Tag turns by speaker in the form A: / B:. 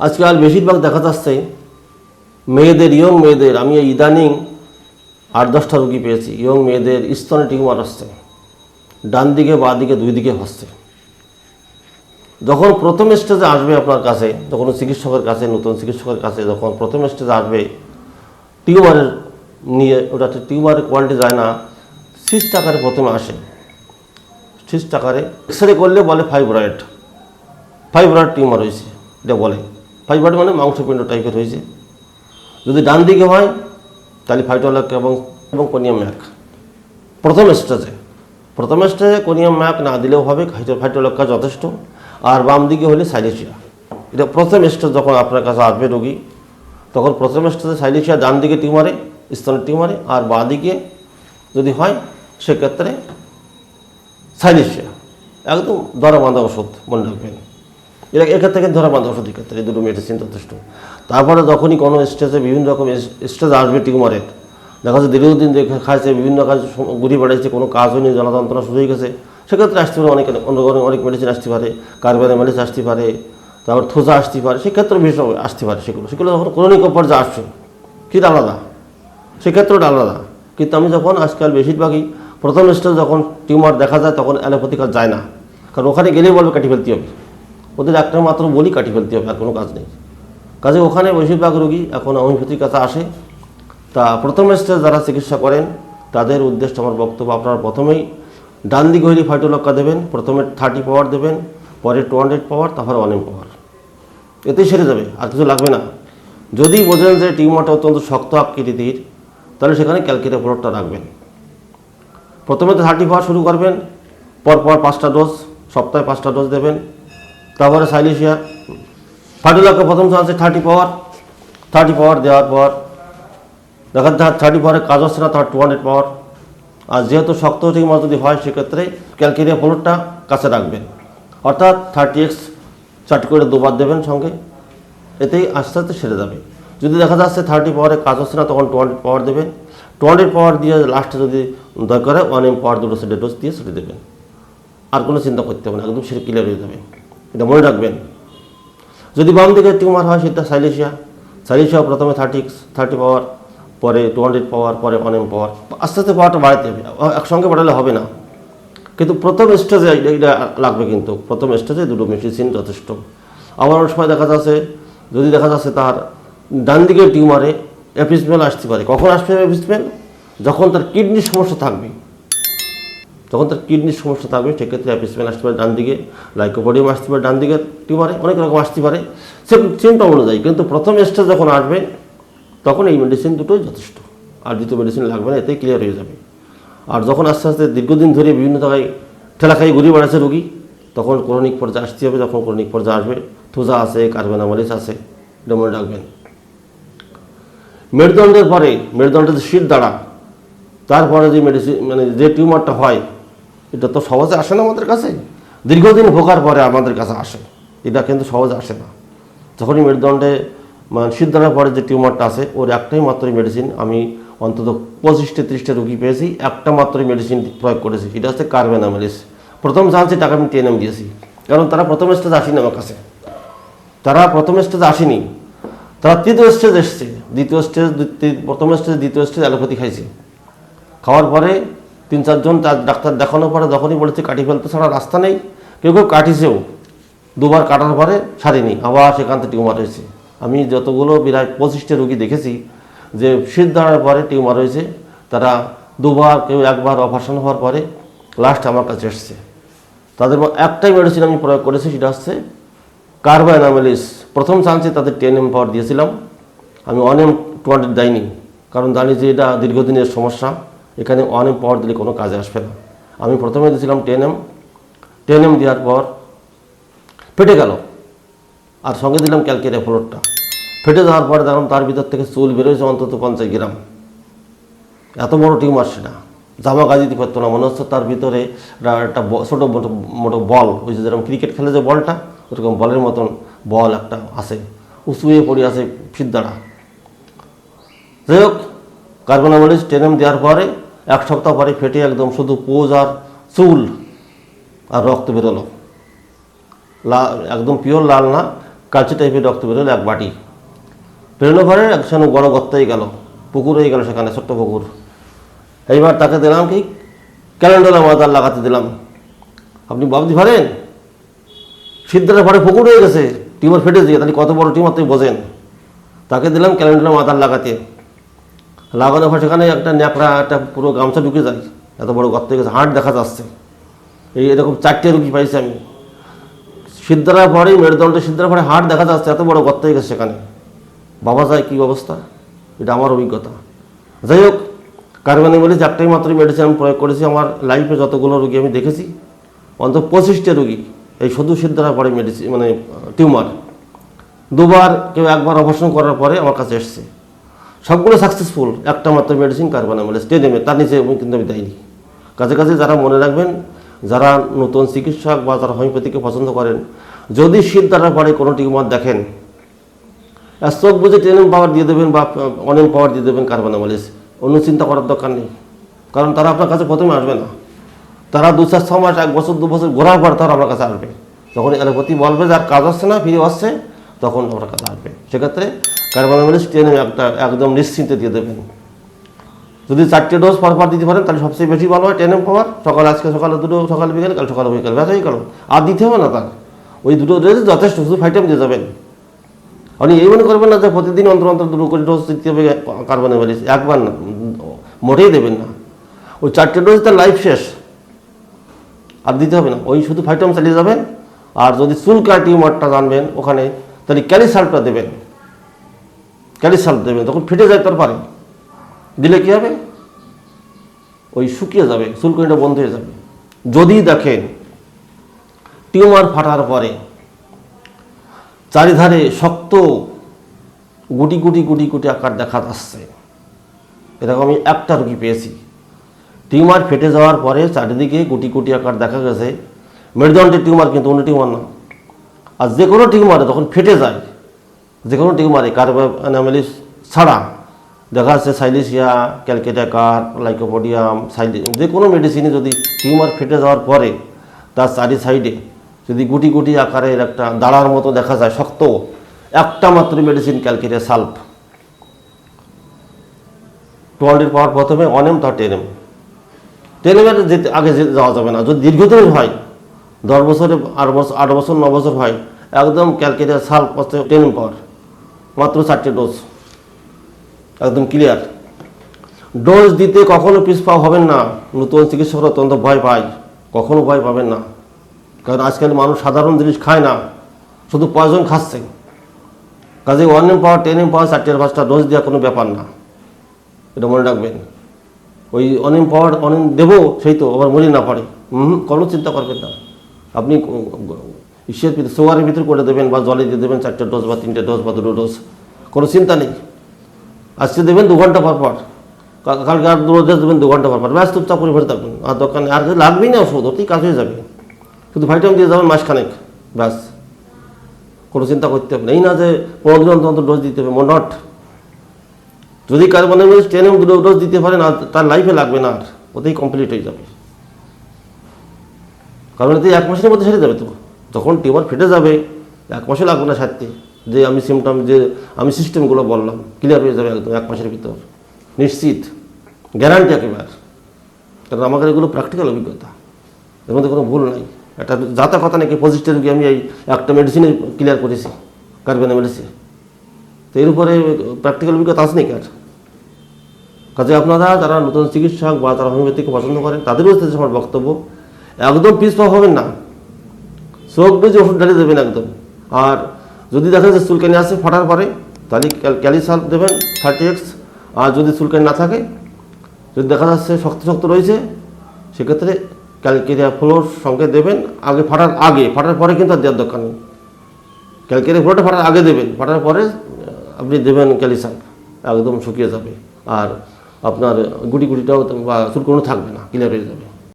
A: আজকাল বেশিরভাগ দেখা যাচ্ছে, মেয়েদের ইয়ং মেয়েদের, আমি ইদানিং আট দশটা রুগী পেয়েছি ইয়ং মেয়েদের স্তনে টিউমার আসছে, ডান দিকে, বা দিকে, দুই দিকে হচ্ছে যখন প্রথম স্টেজে আসবে আপনার কাছে, যখন চিকিৎসকের কাছে, নতুন চিকিৎসকের কাছে, যখন প্রথম স্টেজে আসবে, টিউমারের নিয়ে, ওটা টিউমারের কোয়ালিটি যায় না সিস্ট আকারে প্রথমে আসে। সিস্ট আকারে এক্স রে করলে বলে ফাইব্রয়েড ফাইব্রয়েড টিউমার হয়েছে, এটা বলে। ফাইব্রয়েড মানে মাংসপিণ্ড টাইপের হয়েছে যদি ডান দিকে হয়, তাহলে ফাইটোলক এবং এবং কোনিয়াম ম্যাক প্রথম স্টেজে প্রথম স্টেজে কোনিয়াম ম্যাক না দিলেও হবে ফাইটোলক্কা যথেষ্ট। আর বাম দিকে হলে সাইলেশিয়া এটা প্রথম স্টেজ যখন আপনার কাছে আসবে রোগী, তখন প্রথম স্টেজে সাইলেশিয়া ডান দিকে টিউমারে স্তনের টিউমারে আর বাঁ দিকে যদি হয়, সেক্ষেত্রে সাইলেশিয়া একদম ধরা বাঁধা ওষুধ মনে রাখবেন। এরা এক্ষেত্রে থেকে ধরা বাঁধা ওষুধ ক্ষেত্রে দুটো মেডিসিন যথেষ্ট। তারপরে যখনই কোনো স্টেজে বিভিন্ন রকম স্টেজ আসবে টিউমারের দেখা যাচ্ছে দীর্ঘদিন দেখে খাইছে, বিভিন্ন কাজ ঘুরে বেড়াইছে, কোনো কাজ হয়নি জনযন্ত্রণা শুরু হয়ে গেছে। সেক্ষেত্রে আসতে পারে অনেক অনেক মেডিসিন আসতে পারে, কার্বারে মেডিসিন আসতে পারে, তারপর থোজা আসতে পারে, সেক্ষেত্রে বেশ আসতে পারে সেগুলো। সেগুলো যখন ক্রনিক পর্যায়ে আসছে কী আলাদা। সেক্ষেত্রে আলাদা। কিন্তু আমি যখন আজকাল বেশিরভাগই প্রথম স্টেজ যখন টিউমার দেখা যায়, তখন অ্যালোপ্যাথি কাজ যায় না। কারণ ওখানে গেলেই বলবে কাটি ফেলতে হবে। ওদের একটা মাত্র বলি কাটি ফেলতে হবে, আর কোনো কাজ নেই। কাজে ওখানে বেশিরভাগ রোগী এখন হোমিওপ্যাথির কাছে আসে। তা প্রথম স্টেজ যারা চিকিৎসা করেন, তাদের উদ্দেশ্য আমার বক্তব্য আপনারা প্রথমেই ডান দিকে হইলে ফাইটোলক্কা দেবেন, প্রথমে থার্টি পাওয়ার দেবেন, পরে টু হান্ড্রেড পাওয়ার তারপরে ওয়ান পাওয়ার এতেই সেরে যাবে, আর কিছু লাগবে না। যদি বোঝেন যে টিউমারটা অত্যন্ত শক্ত আকৃতির, তাহলে সেখানে ক্যালকুলেটার প্রোডাক্টটা রাখবেন। প্রথমে তো থার্টি পাওয়ার শুরু করবেন পর পর পাঁচটা ডোজ সপ্তাহে পাঁচটা ডোজ দেবেন। তারপরে সাইলিশিয়া। ফার্টিলাকে প্রথম চান্সে থার্টি পাওয়ার থার্টি পাওয়ার দেওয়ার পর দেখা যায় থার্টি পাওয়ারের কাজ হচ্ছে না, তার টু হান্ড্রেড পাওয়ার আর যেহেতু শক্ত মাছ যদি হয়, সেক্ষেত্রে ক্যালকেরিয়া ফ্লোরটা কাছে রাখবেন অর্থাৎ থার্টি এক্স চারটি করে দুবার দেবেন সঙ্গে, এতেই আস্তে আস্তে সেরে যাবে। যদি দেখা যাচ্ছে থার্টি পাওয়ারে কাজ হচ্ছে না, তখন টু হান্ড্রেড পাওয়ার দেবেন। টু হান্ড্রেড পাওয়ার দিয়ে লাস্টে যদি দরকার হয় ওয়ান এম পাওয়ার দুটো সেটে ডোজ দিয়ে সেটে দেবেন। আর কোনো চিন্তা করতে হবে না, একদম সেটা ক্লিয়ার হয়ে যাবে। এটা মনে রাখবেন। যদি বাম দিকে টিউমার হয়, সেটা সাইলেশিয়া। সাইলেশিয়া প্রথমে থার্টি থার্টি পাওয়ার পরে টু হান্ড্রেড পাওয়ার পরে ওয়ান এম পাওয়ার আস্তে আস্তে পাওয়ারটা বাড়াতে হবে। একসঙ্গে বাড়ালে হবে না। কিন্তু প্রথম স্টেজে এটা লাগবে কিন্তু। প্রথম স্টেজে দুটো মেডিসিন যথেষ্ট। আবার অনেক সময় দেখা যাচ্ছে, যদি দেখা যাচ্ছে তার ডান দিকে টিউমারে এপিসমেল আসতে পারে। কখন আসবে এপিসমেল যখন তার কিডনির সমস্যা থাকবে। যখন তার কিডনির সমস্যা থাকবে, সেক্ষেত্রে অ্যাপিসমেল আসতে পারে ডান দিকে লাইকোপোডিয়াম আসতে পারে, ডান দিকে টিউমারে অনেক রকম আসতে পারে। সে সিমটম অনুযায়ী, কিন্তু প্রথম স্টেজ যখন আসবে, তখন এই মেডিসিন দুটোই যথেষ্ট। আর দ্বিতীয় মেডিসিন লাগবে না এতেই ক্লিয়ার হয়ে যাবে। আর যখন আস্তে আস্তে দীর্ঘদিন ধরে বিভিন্ন জায়গায় ঠেলা খাই ঘুরিয়ে বেড়াচ্ছে রোগী, তখন ক্রনিক পর্যায়ে আসতে হবে, যখন ক্রনিক পর্যায়ে আসবে থুজা আছে কার্বেনামালিস আছে, এটা মনে রাখবেন। মেরুদণ্ডের পরে, মেরুদণ্ডের শীত দ্বারা, তারপরে যে মেডিসিন মানে যে টিউমারটা হয় এটা তো সহজে আসে না আমাদের কাছে। দীর্ঘদিন ভোগার পরে আমাদের কাছে আসে। এটা কিন্তু সহজে আসে না। যখনই মেরুদণ্ডে মানে দ্বারা পরে যে টিউমারটা আছে, ওর একটাই মাত্রই মেডিসিন আমি অন্তত পঁচিশটা, ত্রিশটা রুগী পেয়েছি, একটা মাত্রই মেডিসিন প্রয়োগ করেছি। এটা হচ্ছে কার্বেনামেলিস প্রথম চান্সে টাকা আমি টেনে দিয়েছি। কারণ তারা প্রথম স্টেজে আসেনি আমার কাছে। তারা প্রথম স্টেজে আসেনি। তারা তৃতীয় স্টেজ এসছে। দ্বিতীয় স্টেজ প্রথম স্টেজ দ্বিতীয় স্টেজ অ্যালোপ্যাথি খাইছে। খাওয়ার পরে তিন চারজন তার ডাক্তার দেখানোর পরে যখনই বলেছে কাটি ফেলতে ছাড়া রাস্তা নেই, কেউ কেউ কাটিছেও, দুবার কাটার পরে সারিনি আবার সেখান থেকে টিউমার হয়েছে। আমি যতগুলো বিরাট পঁচিশটা রুগী দেখেছি যে শীত দাঁড়ার পরে টিউমার হয়েছে, তারা দুবার কেউ একবার অপারেশন হওয়ার পরে লাস্ট আমার কাছে এসছে। তাদের একটাই মেডিসিন আমি প্রয়োগ করেছি, সেটা হচ্ছে কার্বাইনামেলিস প্রথম চান্সে তাদের টেন এম পাওয়ার দিয়েছিলাম। আমি ওয়ান এম টু হান্ড্রেড দেয়নি কারণ জানি যে এটা দীর্ঘদিনের সমস্যা। এখানে ওয়ান এম পাওয়ার দিলে কোনো কাজে আসবে না। আমি প্রথমে দিয়েছিলাম টেন এম টেন এম দেওয়ার পর ফেটে গেল। আর সঙ্গে দিলাম ক্যালকেরিয়া ফ্লোরটা ফেটে যাওয়ার পরে দেখলাম তার ভিতর থেকে চুল বেরোয়েছে অন্তত পঞ্চাশ গ্রাম। এত বড় টিউমার সেটা। জামা গায়ে দিতে পারতো না, মনে হচ্ছে তার ভিতরে একটা- ছোটো মোটো বল, ওই যে যেরকম ক্রিকেট খেলে যে বলটা, ওরকম বলের মতন বল একটা আছে। উঁচুয়ে পড়ে আছে ফিদ্দাটা। যাই হোক কার্বনামলিস টেনেম দেওয়ার পরে এক সপ্তাহ পরে ফেটে একদম শুধু পোজ আর চুল আর রক্ত বেরোলো। একদম পিওর লাল না, কালচে টাইপের রক্ত বেরোলো এক বাটি। বেরোনো পরে একখানে বড় গর্তই গেল, পুকুর হয়ে গেল সেখানে, ছোট্ট পুকুর। এইবার তাকে দিলাম কি? ক্যালেন্ডারে মাদার লাগাতে দিলাম। আপনি ভাবতে পারেন সিদ্ধারের পরে পুকুর হয়ে গেছে, টিউমার ফেটে দিয়ে তাহলে কত বড় টিউমার তুই বোঝেন। তাকে দিলাম ক্যালেন্ডারে মাদার লাগাতে। লাগানোর হয় সেখানে একটা ন্যাকড়া, একটা পুরো গামছা ঢুকে যায়। এত বড় গর্ত গেছে হাট দেখা যাচ্ছে। এই এরকম চারটে রুগী পাইছি আমি। সিদ্ধারার পরে মেরুদণ্ডে সিদ্ধারার পরে হাট দেখা যাচ্ছে, এত বড় গর্ত গেছে সেখানে। বাবা যায়, কী অবস্থা? এটা আমার অভিজ্ঞতা। যাই হোক কার্বানি বলে একটাই মাত্র মেডিসিন আমি প্রয়োগ করেছি। আমার লাইফে যতগুলো রুগী আমি দেখেছি, অন্তত পঁচিশটা রুগী এই শুধু সিদ্ধারা পরে মেডিসিন মানে টিউমার দুবার কেউ একবার অপারেশন করার পরে আমার কাছে এসছে। সবগুলো সাকসেসফুল একটা মাত্র মেডিসিন কার্বানামাল স্টেডিয়ামে তার নিচে কিন্তু আমি দেয়নি। কাছে কাছে যারা মনে রাখবেন, যারা নতুন চিকিৎসক বা যারা হোমিওপ্যাথিকে পছন্দ করেন, যদি শীত দ্বারা পরে কোনো টিউমার দেখেন চোখ বুঝে ট্রেনিং পাওয়ার দিয়ে দেবেন বা অনেক পাওয়ার দিয়ে দেবেন কার্বানামালিস অন্য চিন্তা করার দরকার নেই। কারণ তারা আপনার কাছে প্রথমে আসবে না। তারা দু চার ছ মাস, এক বছর, দু বছর ঘোরার পর তারা আমার কাছে আসবে। যখন অ্যালোপ্যাথি বলবে যার কাজ আসছে না, ফিরে আসছে, তখন আমার কাছে আসবে। সেক্ষেত্রে কার্বানামালিস ট্রেনে একটা একদম নিশ্চিন্তে দিয়ে দেবেন যদি চারটে ডোজ পরপর দিতে পারেন, তাহলে সবচেয়ে বেশি ভালো হয় টেন পাওয়ার। সকালে আজকে সকালে দুটো, সকালে বিকেল, কাল সকালে বিকেল হয়ে গেল আর দিতে হবে না তার ওই দুটো ডোজ যথেষ্ট, শুধু ফাইটাম দিয়ে যাবেন। আপনি এই মনে করবেন না যে প্রতিদিন অন্তর অন্তর দুটো করে ডোজ দিতে হবে কার্বনে বলিস একবার না, মোটেই দেবেন না। ওই চারটে ডোজ তার লাইফ শেষ। আর দিতে হবে না। ওই শুধু ফাইটাম চালিয়ে যাবেন। আর যদি চুলকা টিউমারটা জানবেন ওখানে, তাহলে ক্যালিসাল্টটা দেবেন। ক্যালিসাল্ট দেবে, তখন ফেটে যায় তার পারে দিলে কি হবে? ওই শুকিয়ে যাবে, চুলকুনিটা বন্ধ হয়ে যাবে। যদি দেখেন টিউমার ফাটার পরে চারিধারে শক্ত গুটি গুটি গুটি গুটি আকার দেখা যাচ্ছে। এরকম আমি একটা রুগী পেয়েছি। টিউমার ফেটে যাওয়ার পরে চারিদিকে গুটি গুটি আকার দেখা গেছে। মেরুদণ্ডের টিউমার কিন্তু অন্য টিউমার না। আর যে কোনো টিউমারে যখন ফেটে যায় যে কোনো টিউমারে কার্বানামেলিস ছাড়া দেখা যাচ্ছে সাইলিসিয়া ক্যালকেটাকার লাইকোপোডিয়াম সাইলি যে কোনো মেডিসিনে যদি টিউমার ফেটে যাওয়ার পরে তার চারি সাইডে যদি গুটি গুটি আকারের একটা দাঁড়ার মতো দেখা যায় শক্ত একটা মাত্র মেডিসিন ক্যালকেটে সাল্প টোয়াল্টির পাওয়ার প্রথমে অনেম তার টেনেম টেনেমের যেতে আগে যাওয়া যাবে না যদি দীর্ঘদিন হয় দশ বছরে আট বছর আট বছর ন বছর হয় একদম ক্যালকেটে সাল্প হচ্ছে টেনেম পাওয়ার মাত্র চারটে ডোজ একদম ক্লিয়ার ডোজ দিতে কখনো পিছপা হবেন না। নতুন চিকিৎসকরা অত্যন্ত ভয় পায়। কখনো ভয় পাবেন না। কারণ আজকাল মানুষ সাধারণ জিনিস খায় না। শুধু পয়জন খাচ্ছে। কাজে one M power ten M power চারটে পাঁচটা ডোজ দেওয়া কোনো ব্যাপার না। এটা মনে রাখবেন। ওই অনেম পাওয়ার অনেম দেবো, সেই তো, আবার মরি না পারে। হুম কোনো চিন্তা করবেন না। আপনি ভিতরে সোয়ারের ভিতরে করে দেবেন বা জলে দিয়ে দেবেন চারটে ডোজ বা তিনটে ডোজ বা দুটো ডোজ। কোনো চিন্তা নেই। আজকে দেবেন দু ঘণ্টা পর পর। কালকে আর ডোজ দেবেন দু ঘণ্টা পর পর। ব্যাস, চুপচাপ করে ভরে থাকবেন আর দোকানে আর লাগবেই না ওষুধ ওতেই কাজ হয়ে যাবে। শুধু ভাইটাম দিয়ে যাবেন মাসখানেক। ব্যাস। কোনো চিন্তা করতে হবে এই না যে পনেরো দিন অন্তর ডোজ দিতে হবে। নট। যদি কার্বন টেনে দুটো ডোজ দিতে পারেন, আর তার লাইফে লাগবে না আর। ওতেই কমপ্লিট হয়ে যাবে। কারণ এতে এক মাসের মধ্যে সেরে যাবে তো। যখন টিউমার ফেটে যাবে, এক মাসে লাগবে না সারতে। যে আমি সিমটম যে আমি সিস্টেমগুলো বললাম ক্লিয়ার হয়ে যাবে একদম এক মাসের ভিতর। নিশ্চিত গ্যারান্টি একেবারে। কারণ আমাদের এগুলো প্র্যাকটিক্যাল অভিজ্ঞতা। এর মধ্যে কোনো ভুল নাই। একটা যাতা কথা নাকি পজিটিভ রোগী আমি এই একটা মেডিসিনে ক্লিয়ার করেছি কার্বেন মেডিসিন তো এর উপরে প্র্যাকটিক্যাল অভিজ্ঞতা আছে নাকি আর? কাজে আপনারা যারা নতুন চিকিৎসক বা যারা হোমিওপ্যাথিকে পছন্দ করেন, তাদেরও আমার বক্তব্য। একদম পিছপা হবেন না। চোখ বুঝে ওষুধ ঢালিয়ে দেবেন একদম। আর যদি দেখা যে চুলকানি আছে ফাটার পরে, তাহলে ক্যালিসাল দেবেন, থার্টি এক্স। আর যদি চুলকানি না থাকে, যদি দেখা যাচ্ছে শক্ত শক্ত রয়েছে, সেক্ষেত্রে ক্যালকেরিয়া ফ্লোর সঙ্গে দেবেন। আগে ফাটার আগে, ফাটার পরে কিন্তু আর দেওয়ার দরকার নেই। ক্যালকেরিয়া ফ্লোরটা ফাটার আগে দেবেন, ফাটার পরে আপনি দেবেন ক্যালিসাল, একদম শুকিয়ে যাবে। আর আপনার গুটি গুটিটাও বা চুলকোনো থাকবে না ক্লিয়ার হয়ে যাবে।